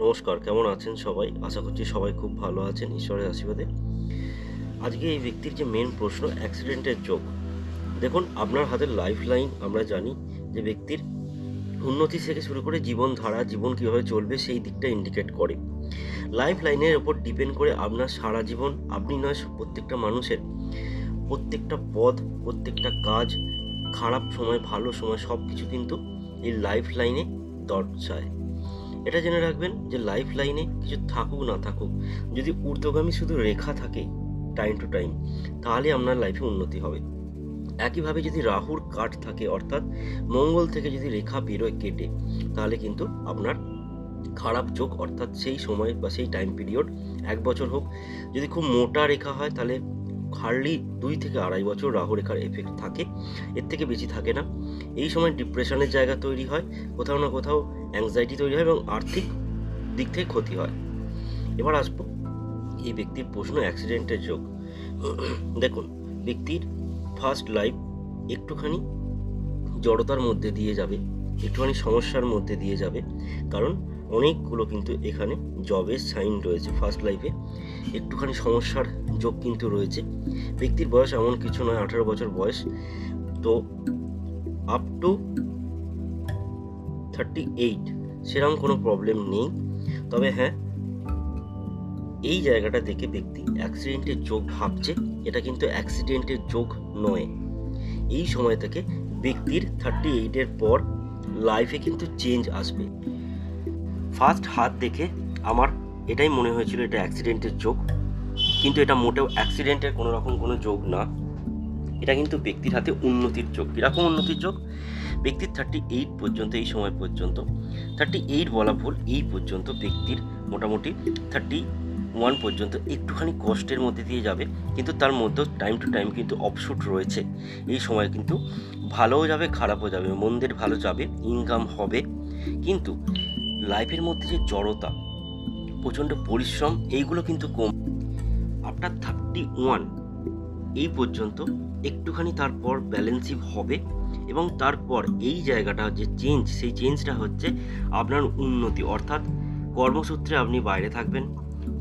নমস্কার, কেমন আছেন সবাই? আশা করছি সবাই খুব ভালো আছেন, ঈশ্বরের আশীর্বাদে। আজকে এই ব্যক্তির যে মেন প্রশ্ন অ্যাক্সিডেন্টের যোগ। দেখুন, আপনার হাতের লাইফ লাইন আমরা জানি যে ব্যক্তির উন্নতি থেকে শুরু করে জীবনধারা, জীবন কীভাবে চলবে, সেই দিকটা ইন্ডিকেট করে। লাইফ লাইনের ওপর ডিপেন্ড করে আপনার সারা জীবন, আপনি নয়, প্রত্যেকটা মানুষের প্রত্যেকটা পদ প্রত্যেকটা কাজ, খারাপ সময়, ভালো সময় সব কিছু কিন্তু এই লাইফ লাইনে দরজায় এটা জেনে রাখবেন যে লাইফ লাইনে কিছু থাকুক, না থাকুক, যদি ঊর্ধ্বগামী শুধু রেখা থাকে টাইম টু টাইম তাহলে আপনার লাইফে উন্নতি হবে। একইভাবে যদি রাহুর কাঠ থাকে, অর্থাৎ মঙ্গল থেকে যদি রেখা বেরোয় কেটে, তাহলে কিন্তু আপনার খারাপ যোগ, অর্থাৎ সেই সময় বা সেই টাইম পিরিয়ড এক বছর হোক, যদি খুব মোটা রেখা হয়, তাহলে হার্ডলি দুই থেকে আড়াই বছর রাহু রেখার এফেক্ট থাকে, এর থেকে বেশি থাকে না। এই সময় ডিপ্রেশনের জায়গা তৈরি হয়, কোথাও না কোথাও অ্যাংজাইটি তৈরি হয় এবং আর্থিক দিক থেকে ক্ষতি হয়। এবার আসব এই ব্যক্তির প্রশ্ন অ্যাক্সিডেন্টের যোগ। দেখুন, ব্যক্তির ফার্স্ট লাইফ একটুখানি জড়তার মধ্যে দিয়ে যাবে। একটুখানি সমস্যার মধ্যে দিয়ে যাবে। কারণ অনেকগুলো কিন্তু এখানে জবের সাইন রয়েছে ফার্স্ট লাইফে একটুখানি সমস্যার যোগ কিন্তু রয়েছে। ব্যক্তির বয়স এমন কিছু নয়, আঠারো বছর বয়স। তো আপ টু থার্টি এইট সেরকম কোনো প্রবলেম নেই। তবে হ্যাঁ এই জায়গাটা দেখে ব্যক্তি অ্যাক্সিডেন্টের যোগ ভাবছে। এটা কিন্তু অ্যাক্সিডেন্টের যোগ নয়। এই সময় থেকে ব্যক্তির থার্টি এইটের পর লাইফে কিন্তু চেঞ্জ আসবে। ফার্স্ট হাত দেখে আমার এটাই মনে হয়েছিল এটা অ্যাক্সিডেন্টের যোগ। কিন্তু এটা মোটেও অ্যাক্সিডেন্টের কোনো রকম কোনো যোগ না। এটা কিন্তু ব্যক্তির হাতে উন্নতির যোগ। কীরকম উন্নতির যোগ? ব্যক্তির থার্টি এইট পর্যন্ত, এই সময় পর্যন্ত থার্টি এইট বলা ভুল, এই পর্যন্ত ব্যক্তির মোটামুটি থার্টি ওয়ান পর্যন্ত একটুখানি কষ্টের মধ্যে দিয়ে যাবে, কিন্তু তার মধ্যেও টাইম টু টাইম কিন্তু অপশুট রয়েছে। এই সময় কিন্তু ভালোও যাবে, খারাপও যাবে, মন্দের ভালো যাবে ইনকাম হবে। কিন্তু লাইফের মধ্যে যে জড়তা, প্রচণ্ড পরিশ্রম, এইগুলো কিন্তু কম। আফটার থার্টি ওয়ান এই পর্যন্ত একটুখানি তারপর ব্যালেন্সিভ হবে এবং তারপর এই জায়গাটা যে চেঞ্জ সেই চেঞ্জটা হচ্ছে আপনার উন্নতি। অর্থাৎ কর্মসূত্রে আপনি বাইরে থাকবেন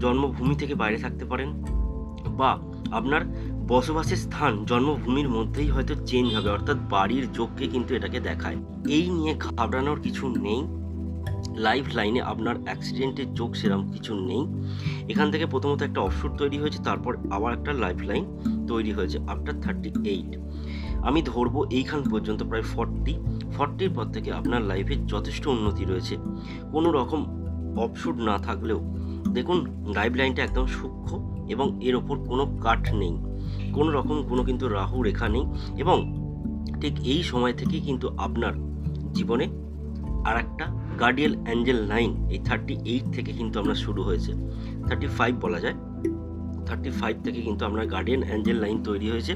জন্মভূমি থেকে বাইরে থাকতে পারেন? বা আপনার বসবাসের স্থান জন্মভূমির মধ্যেই হয়তো চেঞ্জ হবে, অর্থাৎ বাড়ির যোগকে কিন্তু এটাকে দেখায়। এই নিয়ে ঘাবড়ানোর কিছু নেই। লাইফ লাইনে আপনার অ্যাক্সিডেন্টের যোগ সেরকম কিছু নেই। এখান থেকে প্রথমত একটা অফশুট তৈরি হয়েছে, তারপর আবার একটা লাইফ লাইন তৈরি হয়েছে, আফটার থার্টি এইট। আমি ধরবো এইখান পর্যন্ত প্রায় ফর্টি। ফর্টির পর থেকে আপনার লাইফে যথেষ্ট উন্নতি রয়েছে। কোনো রকম অফশুট না থাকলেও দেখুন লাইফ লাইনটা একদম সূক্ষ্ম এবং এর ওপর কোনো কাঠ নেই। কোনো রকম কোনো কিন্তু রাহু রেখা নেই এবং ঠিক এই সময় থেকেই কিন্তু আপনার জীবনে আর একটা গার্ডিয়াল অ্যাঞ্জেল লাইন এই থার্টি এইট থেকে কিন্তু আমরা শুরু হয়েছে। থার্টি ফাইভ বলা যায়। থার্টি ফাইভ থেকে কিন্তু আপনার গার্ডিয়ান অ্যাঞ্জেল লাইন তৈরি হয়েছে।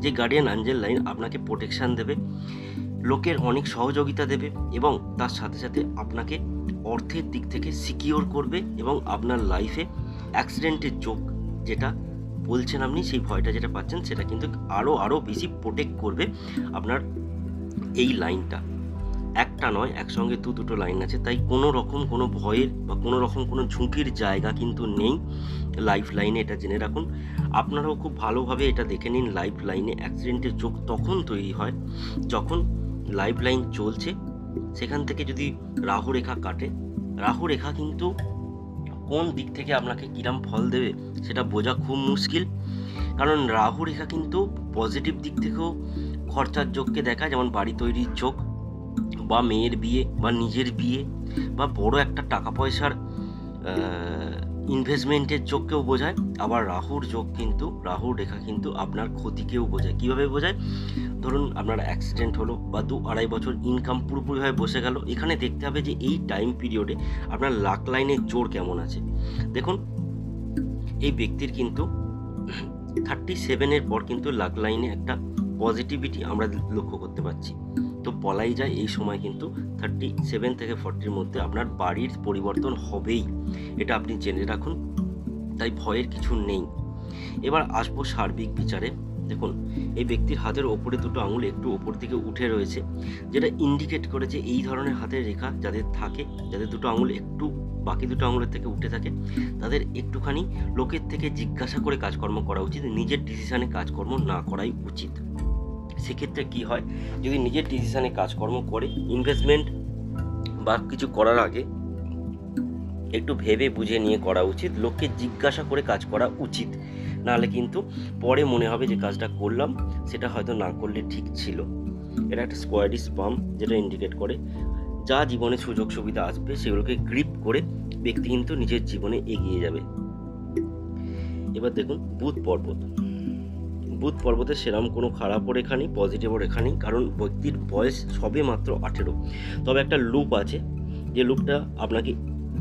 যে গার্ডিয়ান অ্যাঞ্জেল লাইন আপনাকে প্রোটেকশান দেবে, লোকের অনেক সহযোগিতা দেবে এবং তার সাথে সাথে আপনাকে অর্থের দিক থেকে সিকিওর করবে এবং আপনার লাইফে অ্যাক্সিডেন্টের যোগ যেটা বলছেন আপনি, সেই ভয়টা যেটা পাচ্ছেন, সেটা কিন্তু আরও আরও বেশি প্রোটেক্ট করবে আপনার এই লাইনটা একটা নয়, একসঙ্গে দু, দুটো লাইন আছে, তাই কোনো রকম কোনো ভয়ের বা কোনো রকম কোনো ঝুঁকির জায়গা কিন্তু নেই লাইফ লাইনে এটা জেনে রাখুন। আপনারাও খুব ভালোভাবে এটা দেখে নিন লাইফ লাইনে অ্যাক্সিডেন্টের যোগ তখন তৈরি হয়, যখন লাইফ লাইন চলছে সেখান থেকে যদি রাহু রেখা কাটে, রাহু রেখা কিন্তু কোন দিক থেকে আপনাকে কিরাম ফল দেবে সেটা বোঝা খুব মুশকিল। কারণ রাহু রেখা কিন্তু পজিটিভ দিক থেকেও খরচার যোগকে দেখা যেমন বাড়ি তৈরির যোগ, বা মেয়ের বিয়ে, বা নিজের বিয়ে, বা বড় একটা টাকা পয়সার ইনভেস্টমেন্টের যোগকেও বোঝায়, আবার রাহুর যোগ কিন্তু রাহুর রেখা কিন্তু আপনার ক্ষতিকেও বোঝায়। কীভাবে বোঝায়? ধরুন আপনার অ্যাক্সিডেন্ট হলো বা দু আড়াই বছর ইনকাম পুরোপুরিভাবে বসে গেল, এখানে দেখতে হবে যে এই টাইম পিরিয়ডে আপনার লাক লাইনের জোর কেমন আছে। দেখুন, এই ব্যক্তির কিন্তু থার্টি সেভেনের পর কিন্তু লাক লাইনে একটা পজিটিভিটি আমরা লক্ষ্য করতে পারছি। তো বলাই যায় এই সময় কিন্তু থার্টি সেভেন থেকে ফর্টির মধ্যে আপনার বাড়ির পরিবর্তন হবেই। এটা আপনি জেনে রাখুন, তাই ভয়ের কিছু নেই। এবার আসব সার্বিক বিচারে। দেখুন, এই ব্যক্তির হাতের ওপরে দুটো আঙুল একটু ওপর দিকে উঠে রয়েছে, যেটা ইন্ডিকেট করে যে এই ধরনের হাতের রেখা যাদের থাকে, যাদের দুটো আঙুল একটু, বাকি দুটো আঙুলের থেকে উঠে থাকে, তাদের একটুখানি লোকের থেকে জিজ্ঞাসা করে কাজকর্ম করা উচিত, নিজের ডিসিশানে কাজকর্ম না করাই উচিত। সেক্ষেত্রে কি হয়? যদি নিজের ডিসিশানে কাজকর্ম করে ইনভেস্টমেন্ট বা কিছু করার আগে একটু ভেবে বুঝে নিয়ে করা উচিত, লোককে জিজ্ঞাসা করে কাজ করা উচিত। নাহলে কিন্তু পরে মনে হবে যে কাজটা করলাম, সেটা হয়তো না করলে ঠিক ছিল। এটা একটা স্কোয়াডি পাম্প যেটা ইন্ডিকেট করে, যা জীবনে সুযোগ সুবিধা আসবে, সেগুলোকে গ্রিপ করে ব্যক্তি কিন্তু নিজের জীবনে এগিয়ে যাবে। এবার দেখুন বুধ পর্বত। বুধ পর্বতের সেরাম কোনো খারাপও রেখা নেই পজিটিভও রেখা নেই কারণ ব্যক্তির বয়স সবে মাত্র আঠেরো। তবে একটা লুপ আছে, যে লুপটা আপনাকে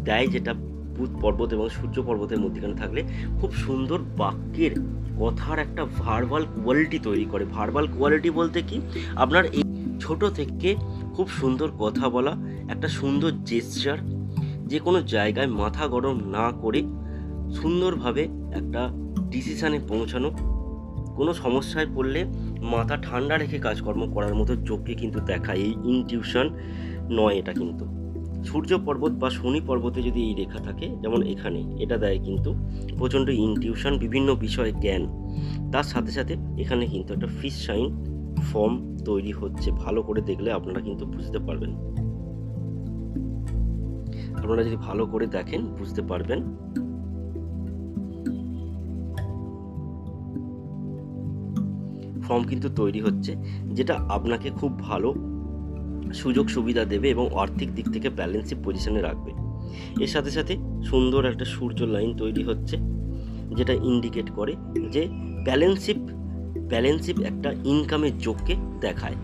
দেয় যেটা বুধ পর্বত এবং সূর্য পর্বতের মধ্যেখানে থাকলে খুব সুন্দর বাক্যের কথার একটা ভার্বাল কোয়ালিটি তৈরি করে। ভার্বাল কোয়ালিটি বলতে কি? আপনার এই ছোট থেকে খুব সুন্দর কথা বলা, একটা সুন্দর জেস্টার যে কোনো জায়গায় মাথা গরম না করে সুন্দরভাবে একটা ডিসিশানে পৌঁছানো কোনো সমস্যায় পড়লে মাথা ঠান্ডা রেখে কাজকর্ম করার মতো যোগকে কিন্তু দেখায় এই ইনটিউশন নয় এটা কিন্তু। সূর্য পর্বত বা শনি পর্বতে যদি এই রেখা থাকে, যেমন এখানে, এটা দেয় কিন্তু প্রচণ্ড ইনটিউশন বিভিন্ন বিষয়ে জ্ঞান। তার সাথে সাথে এখানে কিন্তু একটা ফিশ সাইন ফর্ম তৈরি হচ্ছে, ভালো করে দেখলে আপনারা কিন্তু বুঝতে পারবেন। আপনারা যদি ভালো করে দেখেন, বুঝতে পারবেন। ফর্ম কিন্তু তৈরি হচ্ছে, যেটা আপনাকে খুব ভালো সুযোগ সুবিধা দেবে এবং আর্থিক দিক থেকে ব্যালেন্সিভ পজিশনে রাখবে। এর সাথে সাথে সুন্দর একটা সূর্য লাইন তৈরি হচ্ছে, যেটা ইন্ডিকেট করে যে ব্যালেন্সিভ ব্যালেন্সিভ একটা ইনকামের যোগকে দেখায়।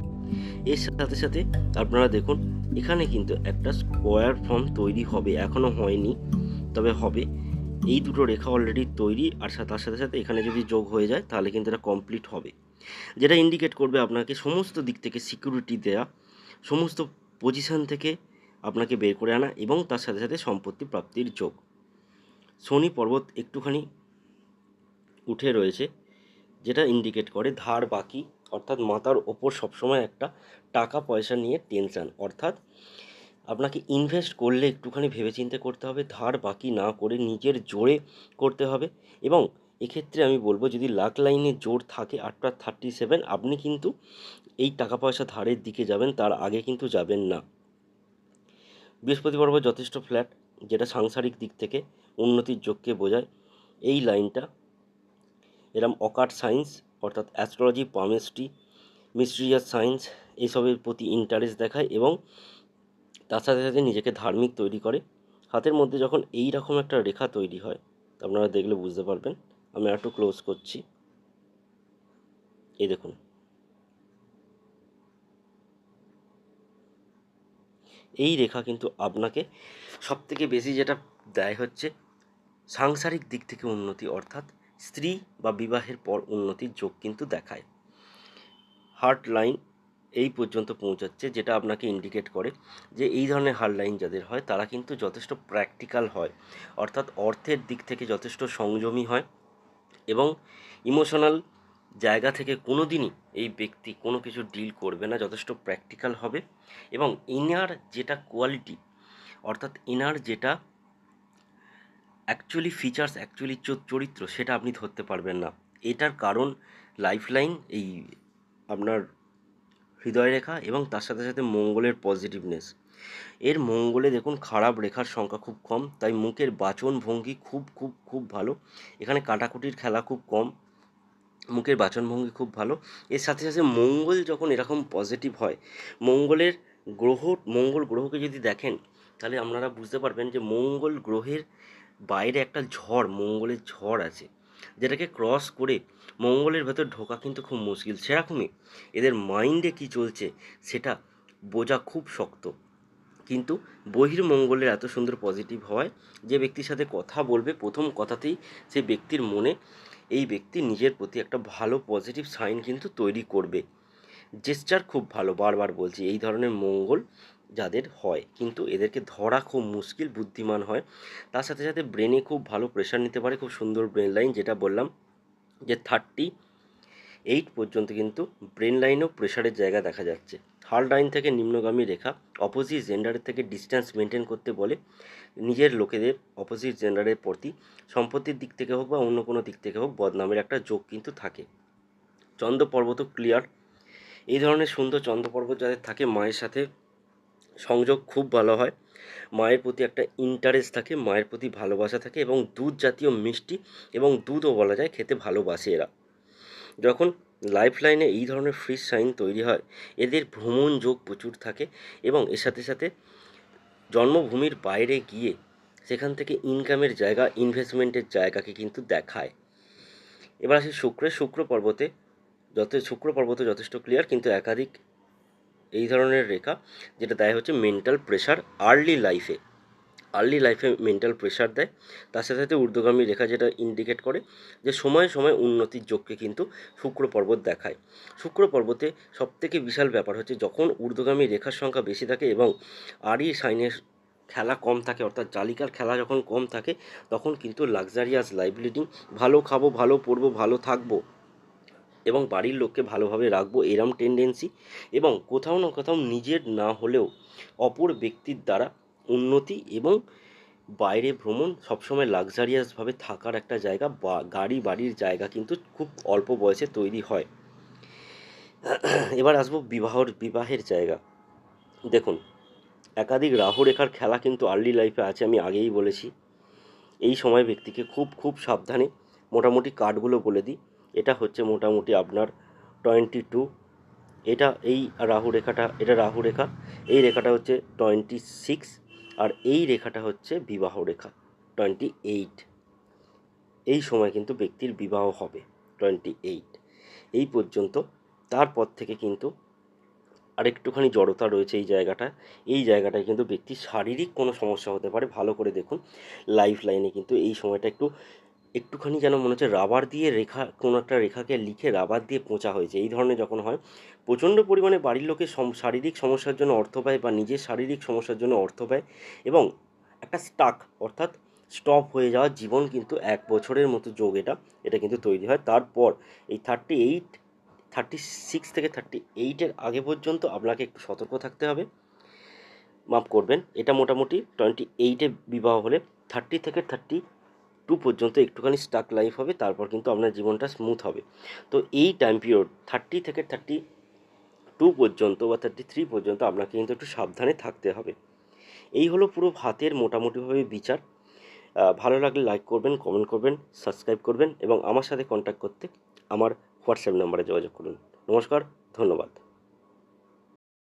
এর সাথে সাথে আপনারা দেখুন, এখানে কিন্তু একটা স্কোয়ার ফর্ম তৈরি হবে এখনও হয়নি, তবে হবে। এই দুটো রেখা অলরেডি তৈরি, আর তার সাথে সাথে এখানে যদি যোগ হয়ে যায়, তাহলে কিন্তু এটা কমপ্লিট হবে। যেটা ইন্ডিকেট করবে আপনাকে সমস্ত দিক থেকে সিকিউরিটি দেয়া, সমস্ত পজিশন থেকে আপনাকে বের করে আনা এবং তার সাথে সাথে সম্পত্তি প্রাপ্তির যোগ। শনি পর্বত একটুখানি উঠে রয়েছে, যেটা ইন্ডিকেট করে ধার বাকি, অর্থাৎ মাথার ওপর সবসময় একটা টাকা পয়সা নিয়ে টেনশন অর্থাৎ আপনাকে ইনভেস্ট করলে একটুখানি ভেবেচিন্তে করতে হবে, ধার বাকি না করে নিজের জোরে করতে হবে এবং এক্ষেত্রে আমি বলব, যদি লাখ লাইনে জোর থাকে আটটা থার্টি সেভেন আপনি কিন্তু এই টাকা পয়সা ধারের দিকে যাবেন, তার আগে কিন্তু যাবেন না। বৃহস্পতি পর্ব যথেষ্ট ফ্ল্যাট যেটা সাংসারিক দিক থেকে উন্নতির যোগকে বোঝায়, এই লাইনটা এরম অকাট সায়েন্স অর্থাৎ অ্যাস্ট্রোলজি পামেস্ট্রি মিস্ট্রিয়াস সায়েন্স এইসবের প্রতি ইন্টারেস্ট দেখায় এবং তার সাথে সাথে নিজেকে ধার্মিক তৈরি করে। হাতের মধ্যে যখন এই রকম একটা রেখা তৈরি হয়, আপনারা দেখলে বুঝতে পারবেন। আমি একটু ক্লোজ করছি। এই দেখুন। এই রেখা কিন্তু আপনাকে সবথেকে বেশি যেটা দেয় হচ্ছে সাংসারিক দিক থেকে উন্নতি, অর্থাৎ স্ত্রী বা বিবাহের পর উন্নতির যোগ কিন্তু দেখায়। হার্ট লাইন এই পর্যন্ত পৌঁছাচ্ছে, যেটা আপনাকে ইন্ডিকেট করে যে এই ধরনের হার্ট লাইন যাদের হয়, তারা কিন্তু যথেষ্ট প্র্যাকটিক্যাল হয়। অর্থাৎ অর্থের দিক থেকে যথেষ্ট সংযমী হয়। এবং ইমোশনাল জায়গা থেকে কোনো দিনই এই ব্যক্তি কোনো কিছু ডিল করবে না, যথেষ্ট প্র্যাকটিক্যাল হবে এবং ইনার যেটা কোয়ালিটি, অর্থাৎ ইনার যেটা অ্যাকচুয়ালি ফিচার্স, অ্যাকচুয়ালি চরিত্র, সেটা আপনি ধরতে পারবেন না। এটার কারণ লাইফলাইন, এই আপনার হৃদয় রেখা এবং তার সাথে সাথে মঙ্গলের পজিটিভনেস এর মঙ্গলে দেখুন খারাপ রেখার সংখ্যা খুব কম, তাই মুখের বাচন ভঙ্গি খুব খুব খুব ভালো। এখানে কাটাকুটির খেলা খুব কম, মুখের বাচনভঙ্গি খুব ভালো। এর সাথে সাথে মঙ্গল যখন এরকম পজিটিভ হয়, মঙ্গলের গ্রহ, মঙ্গল গ্রহকে যদি দেখেন, তাহলে আপনারা বুঝতে পারবেন যে মঙ্গল গ্রহের বাইরে একটা ঝড়, মঙ্গলের ঝড় আছে। যেটাকে ক্রস করে মঙ্গলের ভেতর ঢোকা কিন্তু খুব মুশকিল। সেরকমই এদের মাইন্ডে কী চলছে সেটা বোঝা খুব শক্ত। কিন্তু বহির্মঙ্গলের এত সুন্দর পজিটিভ হয় যে ব্যক্তির সাথে কথা বলবে, প্রথম কথাতেই সে ব্যক্তির মনে এই ব্যক্তি নিজের প্রতি একটা ভালো পজিটিভ সাইন কিন্তু তৈরি করবে। জেস্টার খুব ভালো, বারবার বলছি, এই ধরনের মঙ্গল যাদের হয়। কিন্তু এদেরকে ধরা খুব মুশকিল, বুদ্ধিমান হয়। তার সাথে সাথে ব্রেনে খুব ভালো প্রেশার নিতে পারে, খুব সুন্দর ব্রেন লাইন যেটা বললাম যে থার্টি এইট পর্যন্ত কিন্তু ব্রেন লাইনেও প্রেশারের জায়গা দেখা যাচ্ছে। থার্ড লাইন থেকে নিম্নগামী রেখা অপোজিট জেন্ডারের থেকে ডিস্ট্যান্স মেনটেন করতে বলে নিজের লোকেদের অপোজিট জেন্ডারের প্রতি, সম্পত্তির দিক থেকে হোক বা অন্য কোনো দিক থেকে হোক বদনামের একটা যোগ কিন্তু থাকে। চন্দ্র পর্বত ক্লিয়ার এই ধরনের সুন্দর চন্দ্র পর্বত যাদের থাকে, মায়ের সাথে সংযোগ খুব ভালো হয়। মায়ের প্রতি একটা ইন্টারেস্ট থাকে, মায়ের প্রতি ভালোবাসা থাকে এবং দুধ জাতীয় মিষ্টি এবং দুধও বলা যায় খেতে ভালোবাসে এরা। যখন লাইফ লাইনে এই ধরনের ফ্রিজ সাইন তৈরি হয়, এদের ভ্রমণ যোগ প্রচুর থাকে এবং এর সাথে সাথে জন্মভূমির বাইরে গিয়ে সেখান থেকে ইনকামের জায়গা ইনভেস্টমেন্টের জায়গাকে কিন্তু দেখায়। এবার আসি শুক্রের শুক্র পর্বতে যত শুক্র পর্বত যথেষ্ট ক্লিয়ার কিন্তু একাধিক এই ধরনের রেখা, যেটা দেয় হচ্ছে মেন্টাল প্রেশার আর্লি লাইফে আর্লি লাইফে মেন্টাল প্রেশার দেয়। তার সাথে সাথে ঊর্ধ্বগামী রেখা যেটা ইন্ডিকেট করে যে সময়ে সময়ে উন্নতির যোগকে কিন্তু শুক্র পর্বত দেখায়। শুক্র পর্বতে সবথেকে বিশাল ব্যাপার হচ্ছে যখন ঊর্ধ্বগামী রেখার সংখ্যা বেশি থাকে এবং আরই সাইনের খেলা কম থাকে, অর্থাৎ জালিকার খেলা যখন কম থাকে, তখন কিন্তু লাক্সারিয়াস লাইফ লিডিং ভালো খাব, ভালো পড়ব, ভালো থাকব এবং বাড়ির লোককে ভালোভাবে রাখব, এরম টেন্ডেন্সি এবং কোথাও না কোথাও নিজের না হলেও অপর ব্যক্তির দ্বারা উন্নতি এবং বাইরে ভ্রমণ সবসময় লাক্সারিয়াসভাবে থাকার একটা জায়গা বা গাড়ি বাড়ির জায়গা কিন্তু খুব অল্প বয়সে তৈরি হয়। এবার আসব বিবাহর বিবাহের জায়গা। দেখুন, একাধিক রাহু রেখার খেলা কিন্তু আর্লি লাইফে আছে, আমি আগেই বলেছি। এই সময় ব্যক্তিকে খুব খুব সাবধানে মোটামুটি কার্ডগুলো বলে দিই। এটা হচ্ছে মোটামুটি আপনার টোয়েন্টি টু এটা এই রাহু রেখাটা, এটা রাহু রেখা, এই রেখাটা হচ্ছে টোয়েন্টি সিক্স আর এই রেখাটা হচ্ছে বিবাহ রেখা টোয়েন্টি এইট এই সময় কিন্তু ব্যক্তির বিবাহ হবে টোয়েন্টি এইট এই পর্যন্ত, তারপর থেকে কিন্তু আরেকটুখানি জড়তা রয়েছে এই জায়গাটা এই জায়গাটায় কিন্তু ব্যক্তির শারীরিক কোনো সমস্যা হতে পারে, ভালো করে দেখুন। লাইফ লাইনে কিন্তু এই সময়টা একটু একটুখানি যেন মনে হচ্ছে রাবার দিয়ে রেখা, কোনো একটা রেখাকে লিখে রাবার দিয়ে পোঁচা হয়েছে। এই ধরনের যখন হয়, প্রচণ্ড পরিমাণে বাড়ির সম, শারীরিক সমস্যার জন্য অর্থ পায় বা নিজের শারীরিক সমস্যার জন্য অর্থ পায় এবং একটা স্টাক অর্থাৎ স্টপ হয়ে যাওয়া জীবন কিন্তু এক বছরের মতো যোগ এটা এটা কিন্তু তৈরি হয়। তারপর এই থার্টি এইট থার্টি সিক্স থেকে থার্টি এইটের আগে পর্যন্ত আপনাকে একটু সতর্ক থাকতে হবে। মাফ করবেন, এটা মোটামুটি টোয়েন্টি এইটে বিবাহ হলে থার্টি থেকে থার্টি টু পর্যন্ত একটুখানি স্টাক লাইফ হবে, তারপর কিন্তু আপনার জীবনটা স্মুথ হবে। তো এই টাইম পিরিয়ড থার্টি থেকে থার্টি টু পর্যন্ত বা থার্টি থ্রি পর্যন্ত আপনাকে কিন্তু একটু সাবধানে থাকতে হবে। এই হলো পুরো ভাতের মোটামুটিভাবে বিচার। ভালো লাগলে লাইক করবেন কমেন্ট করবেন সাবস্ক্রাইব করবেন এবং আমার সাথে কন্ট্যাক্ট করতে আমার হোয়াটসঅ্যাপ নাম্বারে যোগাযোগ করুন। নমস্কার, ধন্যবাদ।